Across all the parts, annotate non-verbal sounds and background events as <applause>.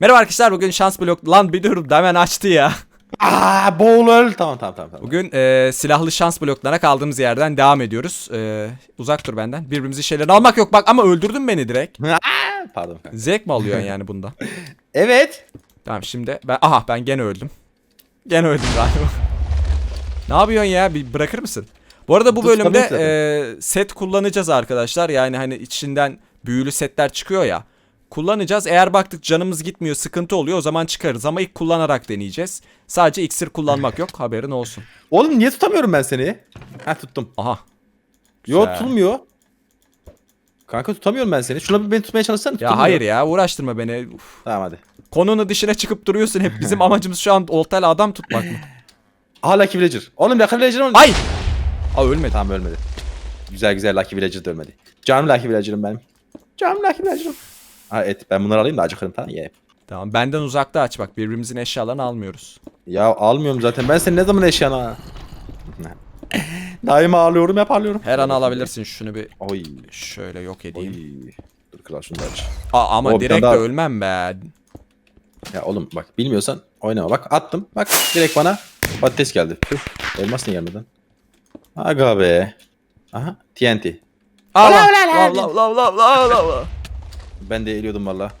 Merhaba arkadaşlar bugün şans blok lan bir dur hemen açtı ya. <laughs> Aa boğulur. Tamam tamam tamam. tamam. Bugün e, silahlı şans bloklarına kaldığımız yerden devam ediyoruz. E, uzak dur benden. Birbirimizin şeylerini almak yok bak ama öldürdün beni direkt. <laughs> Pardon. Zevk mi alıyorsun <laughs> yani bunda? Evet. Tamam şimdi ben aha ben gene öldüm. Gene öldüm galiba. ne yapıyorsun ya? Bir bırakır mısın? Bu arada bu bölümde e, set kullanacağız arkadaşlar. Yani hani içinden büyülü setler çıkıyor ya. Kullanacağız. Eğer baktık canımız gitmiyor, sıkıntı oluyor o zaman çıkarız ama ilk kullanarak deneyeceğiz. Sadece iksir kullanmak yok. Haberin olsun. Oğlum niye tutamıyorum ben seni? Ha tuttum. Aha. Yo Güzel. tutulmuyor. Kanka tutamıyorum ben seni. Şuna bir beni tutmaya çalışsana. Ya tutulmuyor. hayır ya uğraştırma beni. Uf. Tamam hadi. Konunun dışına çıkıp duruyorsun hep. Bizim <laughs> amacımız şu an oltayla adam tutmak mı? Aha Lucky Villager. Oğlum Lucky Villager mı? Ay! Aa ölmedi. Tamam ölmedi. Güzel güzel Lucky Villager da ölmedi. Canım Lucky Villager'ım benim. Canım Lucky Villager'ım. Ha et ben bunları alayım da acıkırım tamam ye. Tamam benden uzakta aç bak. Birbirimizin eşyalarını almıyoruz. Ya almıyorum zaten. Ben senin ne zaman eşyana? Daima alıyorum hep alıyorum. Her an alabilirsin şunu bir Oy. şöyle yok Oy. edeyim. Dur kral şunu da aç. Aa, ama O bir direkt tane de daha- ölmem be. Ya oğlum bak bilmiyorsan oynama. Bak attım. Bak direkt bana patates geldi. Tüh. Elmas niye gelmeden? Aga be. Aha TNT. Aa, la, la, la, la, la, la, la, la, la. Ben de eliyordum valla.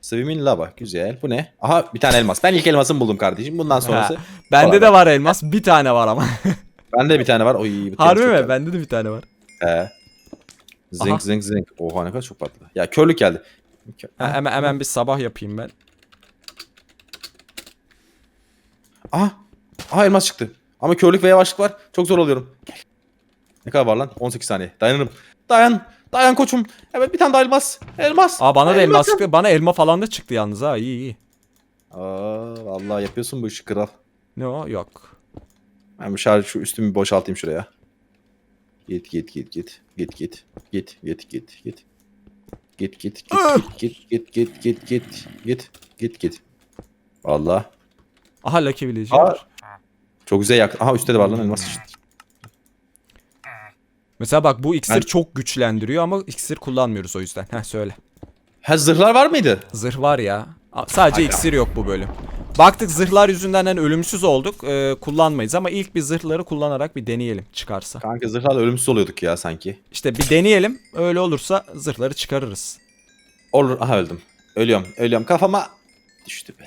Swimming lava. Güzel. Bu ne? Aha bir tane elmas. Ben ilk elmasımı buldum kardeşim. Bundan sonrası. Ha, Bende de var elmas. Bir tane var ama. <laughs> Bende bir tane var. Oy. bu Harbi mi? geldi. Bende de bir tane var. He. Zınk Aha. zınk zınk. Oha ne kadar çok patladı. Ya körlük geldi. Ha, hemen, hemen bir sabah yapayım ben. Aha. Aha elmas çıktı. Ama körlük ve yavaşlık var. Çok zor oluyorum. Ne kadar var lan? 18 saniye. Dayanırım. Dayan. Dayan koçum. Evet bir tane daha elmas. Elmas. Aa bana da elmas Elmas. çıktı. Bana elma falan da çıktı yalnız ha. İyi iyi. Aa, vallahi yapıyorsun bu işi kral. Ne o? Yok. Ben bir şarj şu üstümü boşaltayım şuraya. Git git git git. Git git. Git git git git. Git git git git git git git git git git git. Valla. Aha Lucky Villager. Aa. Çok güzel yak. Aha üstte de var lan elmas. Mesela bak bu iksir Ben- çok güçlendiriyor ama iksir kullanmıyoruz o yüzden. Heh söyle. Ha zırhlar var mıydı? Zırh var ya. A- Sadece Aga. iksir yok bu bölüm. Baktık zırhlar yüzünden hani ölümsüz olduk. Ee, kullanmayız ama ilk bir zırhları kullanarak bir deneyelim çıkarsa. Kanka zırhlarla ölümsüz oluyorduk ya sanki. İşte bir deneyelim. Öyle olursa zırhları çıkarırız. Olur. Aha öldüm. Ölüyorum. Ölüyorum. Kafama düştü be.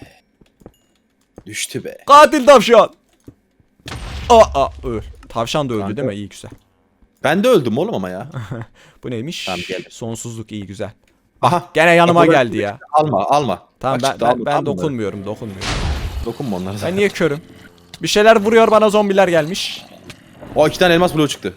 Düştü be. Katil tavşan. Aa, aa öl. Tavşan da öldü Kanka. değil mi? İyi güzel. Ben de öldüm oğlum ama ya. <laughs> Bu neymiş? Tamam, geldim. Sonsuzluk iyi güzel. Aha. Gene yanıma geldi ya. Alma alma. Tamam ben, ben, alma, ben alma bunları. dokunmuyorum dokunmuyorum. Dokunma onlara. Ben niye körüm? Bir şeyler vuruyor bana zombiler gelmiş. O iki tane elmas bloğu çıktı.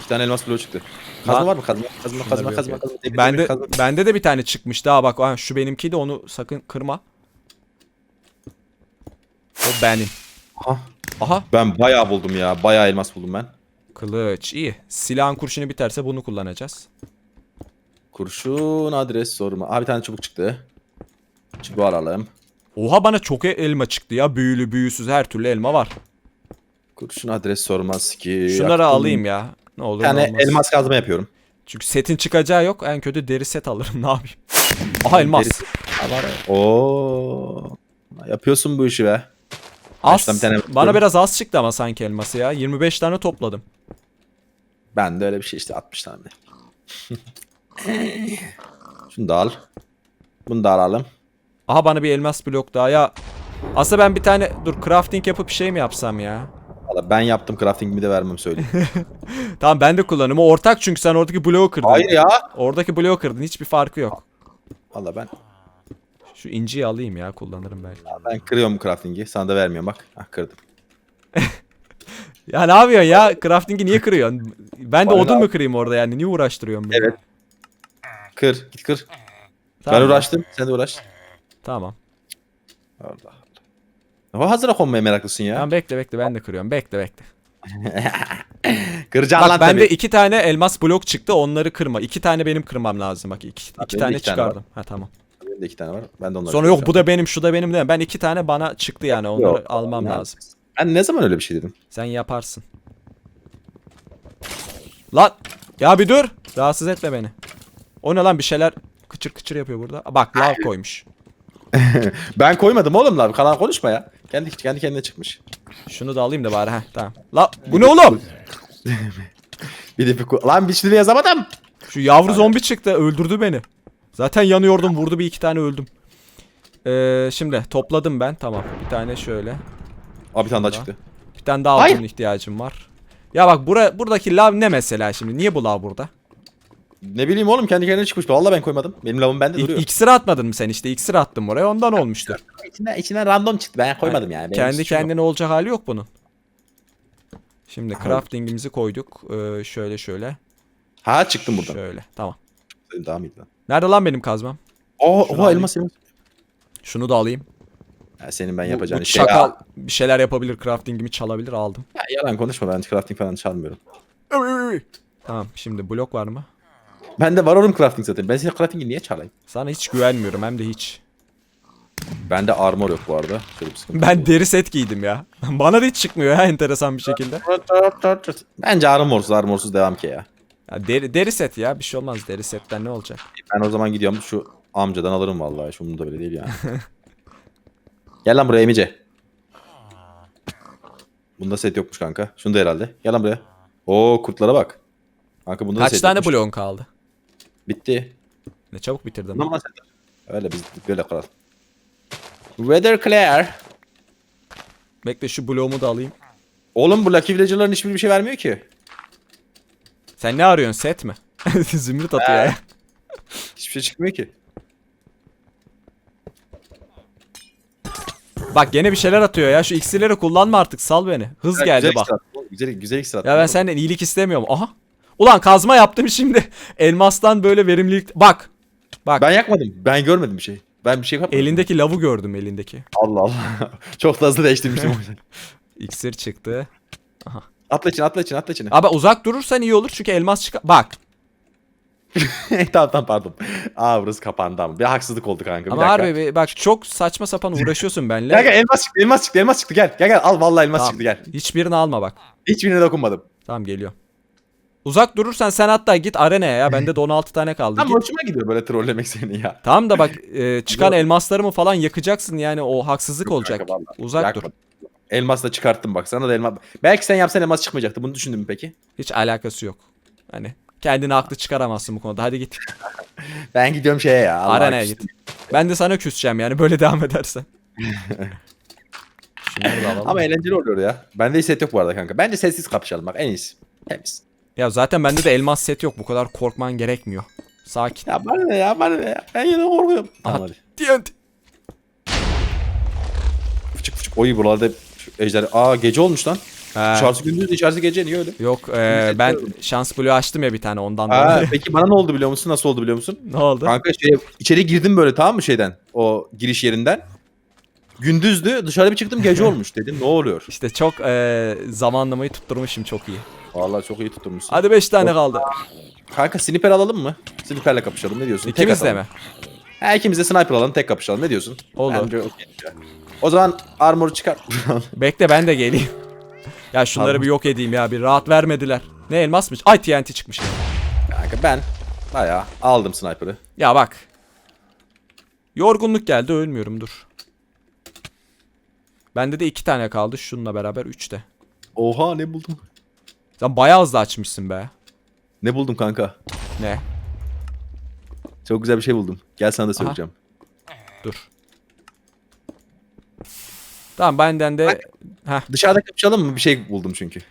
İki tane elmas bloğu çıktı. Kazma Lan. var mı? Kazma, kazma, kazma, kazma, kazma. Demir, Bende demir, kazma. bende de bir tane çıkmış daha bak. Ha, şu benimki de onu sakın kırma. O benim. Aha. Aha Ben bayağı buldum ya. Bayağı elmas buldum ben. Kılıç iyi. Silahın kurşunu biterse bunu kullanacağız. Kurşun adres sorma. Aha bir tane çubuk çıktı. Çubuğu alalım. Oha bana çok e- elma çıktı ya. Büyülü büyüsüz her türlü elma var. Kurşun adres sormaz ki. Şunları Yaktım. alayım ya. Ne olur Bir ne tane olmaz. elmas kazma yapıyorum. Çünkü setin çıkacağı yok. En kötü deri set alırım. <laughs> Ne yapayım? Aha elmas. Var. Oo. Yapıyorsun bu işi be. Az. Bir tane Bana biraz az çıktı ama sanki elması ya. 25 tane topladım. Ben de öyle bir şey işte 60 tane. <laughs> Şunu da al. Bunu da alalım. Aha bana bir elmas blok daha ya. Aslında ben bir tane dur crafting yapıp şey mi yapsam ya? Valla ben yaptım craftingimi de vermem söyleyeyim. <laughs> Tamam ben de kullanırım. O ortak çünkü sen oradaki bloğu kırdın. Hayır ya. Oradaki bloğu kırdın. Hiçbir farkı yok. Valla ben Şu inciyi alayım ya kullanırım belki. ben kırıyorum craftingi. Sana da vermiyorum bak. Ah kırdım. <laughs> Ya ne yapıyorsun ya? Crafting'i niye kırıyorsun? Ben de Bana odun mu kırayım orada yani? Niye uğraştırıyorsun beni? Evet. Kır. Git kır. Tamam. Ben uğraştım. Sen de uğraş. Tamam. Allah Allah. O hazıra konmaya meraklısın ya. Tamam bekle bekle ben de kırıyorum. Bekle bekle. <laughs> Kıracaksın lan Bak tabii. bende iki tane elmas blok çıktı. Onları kırma. İki tane benim kırmam lazım. Bak iki, iki tane iki tane var. çıkardım. ha tamam. Benim de iki tane var. Ben de onları Sonra yok bu da benim şu da benim de. Ben iki tane bana çıktı yani. Onları Yok, almam ne lazım. Ben ne zaman öyle bir şey dedim? Sen yaparsın. Lan ya bir dur. Rahatsız etme beni. O ne lan bir şeyler kıçır kıçır yapıyor burada. Bak lav koymuş. <laughs> Ben koymadım oğlum lan. Kalan konuşma ya. Kendi kendi kendine çıkmış. Şunu da alayım da bari. Heh, tamam. La bu ne oğlum? <laughs> Bir de bir Lan bir şey yazamadım. Şu yavru zombi çıktı. Öldürdü beni. Zaten yanıyordum. Vurdu bir iki tane öldüm. Ee, şimdi topladım ben. Tamam. Bir tane şöyle. Aa bir tane daha çıktı. Bir tane daha Hayır. altın ihtiyacım var. Ya bak bura, buradaki lav ne mesela şimdi? Niye bu lav burada? Ne bileyim oğlum kendi kendine çıkmış. Vallahi ben koymadım. Benim lavım bende duruyor. İksir atmadın mı sen işte? İksir attın buraya ondan olmuştur. İçinden, içinden random çıktı. Ben koymadım yani. Benim Kendi suçum yok. kendine olacak hali yok bunun. Şimdi crafting'imizi koyduk. Ee, şöyle şöyle. Ha çıktım buradan. Şöyle. Tamam. Daha mıydı lan? Nerede lan benim kazmam? Oo, Şunu oha alayım. elmas elmas. Şunu da alayım. Ya senin ben Bu- yapacağın bu şey çakal ya. bir şeyler yapabilir. Crafting'imi çalabilir. Aldım. Ya Yalan konuşma ben crafting falan çalmıyorum. Tamam. Şimdi blok var mı? Bende var oğlum crafting zaten. Ben senin crafting'i niye çalayım? Sana hiç güvenmiyorum hem de hiç. Bende armor yok bu arada. Şöyle bir sıkıntı. Ben deri set giydim ya. <laughs> Bana da hiç çıkmıyor ya enteresan bir şekilde. Bence armorsuz armorsuz devam ki ya. Ya deri, deri set ya bir şey olmaz deri setten ne olacak? Ben o zaman gidiyorum şu amcadan alırım vallahi. Şu da bile değil yani. <laughs> Gel lan buraya Emice. Bunda set yokmuş kanka. Şunu da herhalde. Gel lan buraya. Oo kurtlara bak. Kanka bunda da Kaç set tane yokmuş. bloğun kaldı? Bitti. Ne çabuk bitirdin. Setler? Öyle biz böyle kalalım. Weather clear. Bekle şu bloğumu da alayım. Oğlum bu Lucky Villager'ların hiçbir bir şey vermiyor ki. Sen ne arıyorsun set mi? <laughs> Zümrüt atıyor ya. <laughs> Hiçbir şey çıkmıyor ki. Bak gene bir şeyler atıyor ya. Şu iksirleri kullanma artık sal beni. Hız geldi güzel bak. iksir attın. Güzel, güzel iksir attın Ya ben senden iyilik istemiyorum. Aha. Ulan kazma yaptım şimdi. <laughs> Elmastan böyle verimlilik. Bak. Bak. Ben yakmadım. Ben görmedim bir şey. Ben bir şey yapmadım. Elindeki lavı gördüm elindeki. Allah Allah. Çok da hızlı değiştirmiştim. İksir çıktı. Atla için atla için atla için. Abi uzak durursan iyi olur çünkü elmas çıkar. Bak. <laughs> tamam tamam pardon. Aa burası kapandı ama. Bir haksızlık oldu kanka. Bir Ama dakika. harbi bir- bak çok saçma sapan <laughs> uğraşıyorsun benimle. Gel gel elmas çıktı elmas çıktı elmas çıktı gel. Gel gel al vallahi elmas Tamam. çıktı gel. Hiçbirini alma bak. Hiçbirine dokunmadım. Tamam geliyor. Uzak durursan sen hatta git arenaya ya. Bende de 16 tane kaldı. Tam Git. hoşuma gidiyor böyle trollemek seni ya. Tamam da bak e, çıkan elmaslarımı falan yakacaksın yani o haksızlık Yok olacak. kanka, vallahi. Uzak dur. Yakmadım. Elmas da çıkarttım bak sana da elmas. Belki sen yapsan elmas çıkmayacaktı. Bunu düşündün mü peki? Hiç alakası yok. Hani kendini haklı çıkaramazsın bu konuda. Hadi git. <laughs> Ben gidiyorum şeye ya. Allah'a Arenaya git. Ben de sana küseceğim yani böyle devam edersen. Şunları da alalım. Ama eğlenceli oluyor ya. Bende hiç set yok bu arada kanka. Bence sessiz kapışalım bak en iyisi. Temiz. Ya zaten bende de elmas set yok. Bu kadar korkman gerekmiyor. Sakin. Ya bana ne ya bana ne ya. Ben yine korkuyorum. Tamam hadi. TNT. Fıçık fıçık. Oy buralarda ejder. Aa gece olmuş lan. Ha, Dışarısı gündüz içerisi gece niye öyle? yok e, ben şans bloğu açtım ya bir tane ondan Aa, dolayı. peki bana ne oldu biliyor musun? Nasıl oldu biliyor musun? ne oldu? Kanka şey içeri girdim böyle tamam mı şeyden? O giriş yerinden. Gündüzdü dışarı bir çıktım gece <laughs> olmuş dedim ne oluyor? İşte çok e, zamanlamayı tutturmuşum çok iyi. Vallahi çok iyi tutturmuşsun. Hadi 5 tane kaldı. Kanka sniper alalım mı? Sniperle kapışalım ne diyorsun? Tek İkimiz de atalım. mi? Ha ikimiz de sniper alalım tek kapışalım ne diyorsun? Olur. Bence okey. O zaman armor çıkar. <laughs> Bekle ben de geleyim. ya şunları Tamam. bir yok edeyim ya bir rahat vermediler. Ne elmasmış? Ay TNT çıkmış. Kanka ben bayağı aldım sniper'ı. Ya bak. Yorgunluk geldi ölmüyorum dur. Bende de iki tane kaldı şununla beraber üçte. Oha ne buldum? Sen bayağı hızlı açmışsın be. Ne buldum kanka? Ne? Çok güzel bir şey buldum. Gel sana da söyleyeceğim. Dur. Tamam benden de Heh. Dışarıda kapışalım mı? Bir şey buldum çünkü. Ya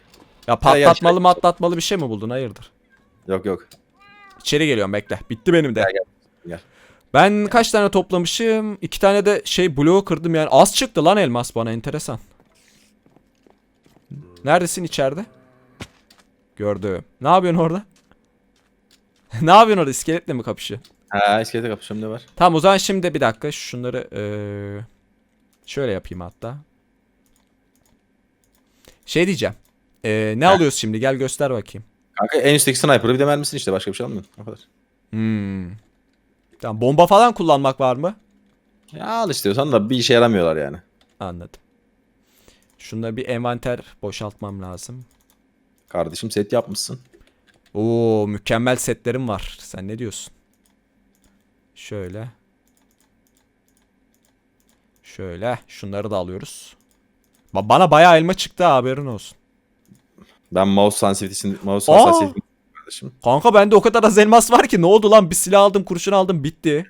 gerçekten- patlatmalı matlatmalı bir şey mi buldun? Hayırdır? Yok yok. İçeri geliyorum bekle. Bitti benim de. Gel, gel. Gel. Ben kaç tane toplamışım? İki tane de şey bloğu kırdım yani. Az çıktı lan elmas bana enteresan. Neredesin içeride? Gördüm. Ne yapıyorsun orada? <laughs> ne yapıyorsun orada? İskeletle mi kapışıyorsun? Ha iskelete kapışalım ne var? Tamam o zaman şimdi bir dakika şunları eee, şöyle yapayım hatta. Şey diyeceğim. Eee, ne Heh. alıyoruz şimdi? Gel göster bakayım. Kanka en üstteki sniper'ı bir de mermisin işte başka bir şey almıyorsun. O kadar. Hmm. Tamam bomba falan kullanmak var mı? Ya al istiyorsan da bir işe yaramıyorlar yani. Anladım. Şunda bir envanter boşaltmam lazım. Kardeşim set yapmışsın. Oo mükemmel setlerim var. Sen ne diyorsun? Şöyle. Şöyle. Şunları da alıyoruz. Ba- bana bayağı elma çıktı ha, haberin olsun. Ben mouse sensitivity'sini mouse Aa! kardeşim. Kanka bende o kadar az elmas var ki ne oldu lan? Bir silah aldım, kurşun aldım, bitti.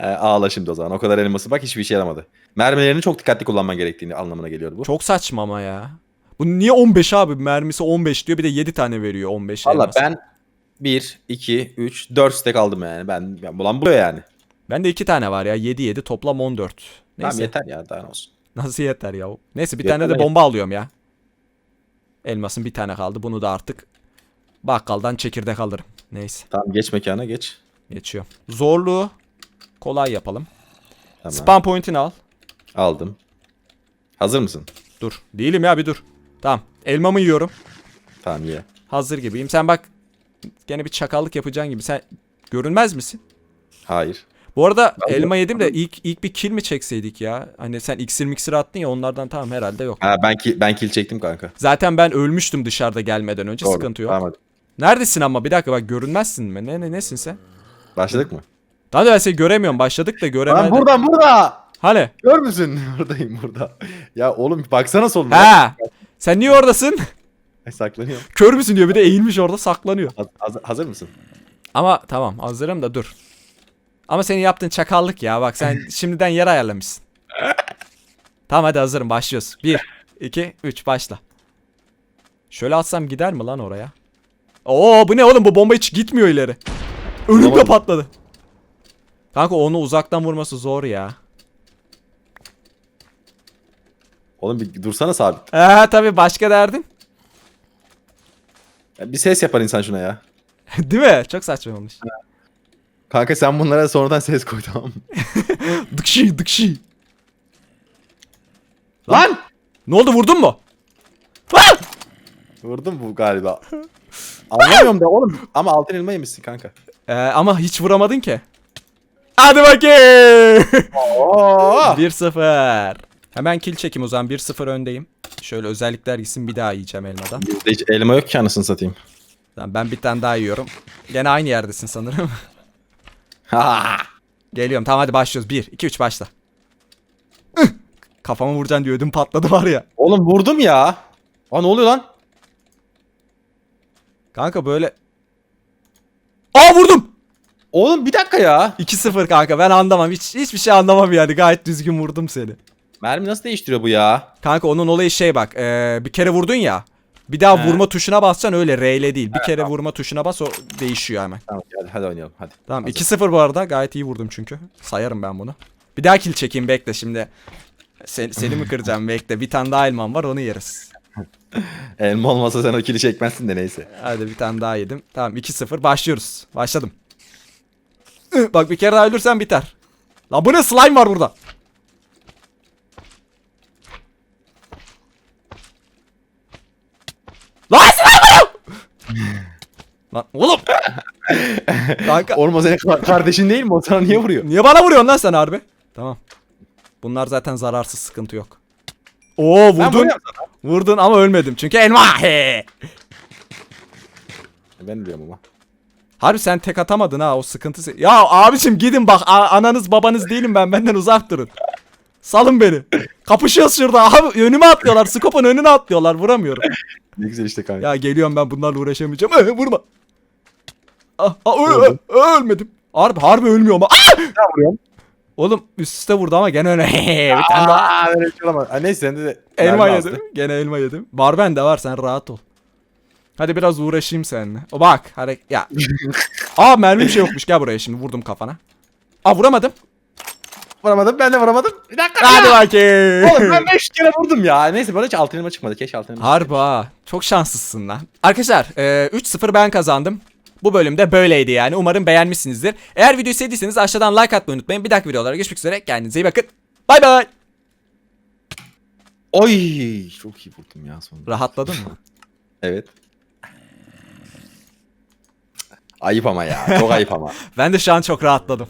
Ee, ağla şimdi o zaman. O kadar elması bak hiçbir işe yaramadı. Mermilerini çok dikkatli kullanman gerektiğini anlamına geliyor bu. Çok saçma ama ya. Bu niye 15 abi? Mermisi 15 diyor bir de 7 tane veriyor 15 Valla elmas. ben 1, 2, 3, 4 stack aldım yani. Ben, ben bulan buluyor yani. Bende 2 tane var ya 7 7 toplam 14. Neyse. Tamam yeter ya daha ne olsun. Nasıl yeter ya? Neyse bir Yeter tane de bomba alıyorum ya. Elmasın bir tane kaldı. Bunu da artık bakkaldan çekirdek alırım. Neyse Tamam geç mekana geç. geçiyorum. Zorluğu kolay yapalım. Tamam Spam point'ini al. aldım. Hazır mısın? Dur. Değilim ya bir dur. Tamam. Elmamı yiyorum. Tamam ye. Hazır gibiyim. Sen bak gene bir çakallık yapacaksın gibi. Sen görünmez misin? Hayır. Bu arada Ben de- elma yedim de ilk ilk bir kill mi çekseydik ya? Hani sen iksir miksir attın ya onlardan tamam herhalde yok. Ha, ben, ki, ben kill çektim kanka. Zaten ben ölmüştüm dışarıda gelmeden önce Doğru. sıkıntı yok. Tamam hadi. Neredesin ama bir dakika bak görünmezsin mi? Ne, ne nesin sen? Başladık mı? Daha da ben seni göremiyorum. Başladık da göremedim. buradan burada. Hani? Gör müsün? <laughs> Buradayım burada. Ya oğlum baksana soluna. Ha. Sen niye oradasın? Ay, Saklanıyorum. Kör müsün diyor bir de eğilmiş orada saklanıyor. Haz- hazır, hazır mısın? Ama tamam hazırım da dur. Ama senin yaptığın çakallık ya bak sen <laughs> şimdiden yer ayarlamışsın. tamam hadi hazırım başlıyoruz. 1, 2, 3 başla. Şöyle atsam gider mi lan oraya? Oo bu ne oğlum bu bomba hiç gitmiyor ileri. Önümde Tamam. patladı. Kanka onu uzaktan vurması zor ya. Oğlum bir dursana sabit. Ee tabi başka derdin. Ya bir ses yapar insan şuna ya. <laughs> Değil mi? Çok saçma olmuş. Kanka sen bunlara sonradan ses koy tamam mı? <laughs> Dıkşi dıkşi. Lan! Ne oldu vurdun mu? Vurdum bu galiba. Anlamıyorum da oğlum. Ama altın elma yemişsin kanka. Ee, ama hiç vuramadın ki. Hadi bakayım. Oo! 1-0. Hemen kill çekim o zaman 1-0 öndeyim. Şöyle özellikler gitsin bir daha yiyeceğim elmadan. Bizde hiç elma yok ki anasını satayım. Tamam, ben bir tane daha yiyorum. Gene aynı yerdesin sanırım. <laughs> <laughs> Geliyorum tamam hadi başlıyoruz. 1, 2, 3 başla. Kafama vuracaksın diye ödüm patladı var ya. Oğlum vurdum ya. Aa ne oluyor lan? Kanka böyle... Aa vurdum! Oğlum bir dakika ya. 2-0 kanka ben anlamam. Hiç, hiçbir şey anlamam yani. Gayet düzgün vurdum seni. Mermi nasıl değiştiriyor bu ya? Kanka onun olayı şey bak. eee, bir kere vurdun ya. Bir daha He. vurma tuşuna basacaksın öyle R ile değil. Bir kere vurma tuşuna bas o değişiyor hemen. Tamam hadi, hadi oynayalım hadi. Tamam Hazır. 2-0 bu arada. Gayet iyi vurdum çünkü. Sayarım ben bunu. Bir daha kill çekeyim bekle şimdi. Sen, seni mi kıracağım bekle. Bir tane daha elmam var onu yeriz. <laughs> Elma olmasa sen o kili çekmezsin de neyse. Hadi bir tane daha yedim. Tamam 2-0 başlıyoruz. Başladım. Bak bir kere daha ölürsen biter. Lan bu ne slime var burada. Lan slime var! Lan oğlum. Kanka Oğlum o senin ka- kardeşin değil mi? O sana niye vuruyor? niye bana vuruyorsun lan sen harbi? Tamam. Bunlar zaten zararsız sıkıntı yok. Oo vurdun. Vurdun ama ölmedim çünkü elma. He. Ben ölüyorum ama. Harbi sen tek atamadın ha o sıkıntı. se- Ya abicim gidin bak a- ananız babanız değilim ben benden uzak durun. Salın beni. Kapışıyoruz şurada abi önüme atlıyorlar. Skopun önüne atlıyorlar vuramıyorum. Ne güzel işte kanka. Ya geliyorum ben bunlarla uğraşamayacağım. Eh, <laughs> vurma. Ah, ah, ö- Oldu. ö- ölmedim. Harbi harbi ölmüyor ama. Ah! Ne vuruyorum? Oğlum üst üste vurdu ama gene öyle. <laughs> bir tane daha. Aa böyle bir şey olamaz. Neyse de Elma yedim. Gene elma yedim. Var bende var sen rahat ol. Hadi biraz uğraşayım seninle. O bak hadi ya. <laughs> Aa mermi bir şey yokmuş gel buraya şimdi vurdum kafana. Aa vuramadım. Vuramadım ben de vuramadım. Bir dakika. Hadi bakayım. Oğlum ben 5 kere vurdum ya. Neyse bana hiç altın elma çıkmadı. Keşke altın elma Harbi ha. Çok şanslısın lan. Arkadaşlar e, 3-0 ben kazandım. Bu bölümde böyleydi yani. Umarım beğenmişsinizdir. Eğer videoyu sevdiyseniz aşağıdan like atmayı unutmayın. Bir dahaki videolarda görüşmek üzere. Kendinize iyi bakın. Bay bay. Oy çok iyi vurdum ya sonunda. Rahatladın mı? <laughs> Evet. Ayıp ama ya. Çok ayıp ama. <laughs> Ben de şu an çok rahatladım.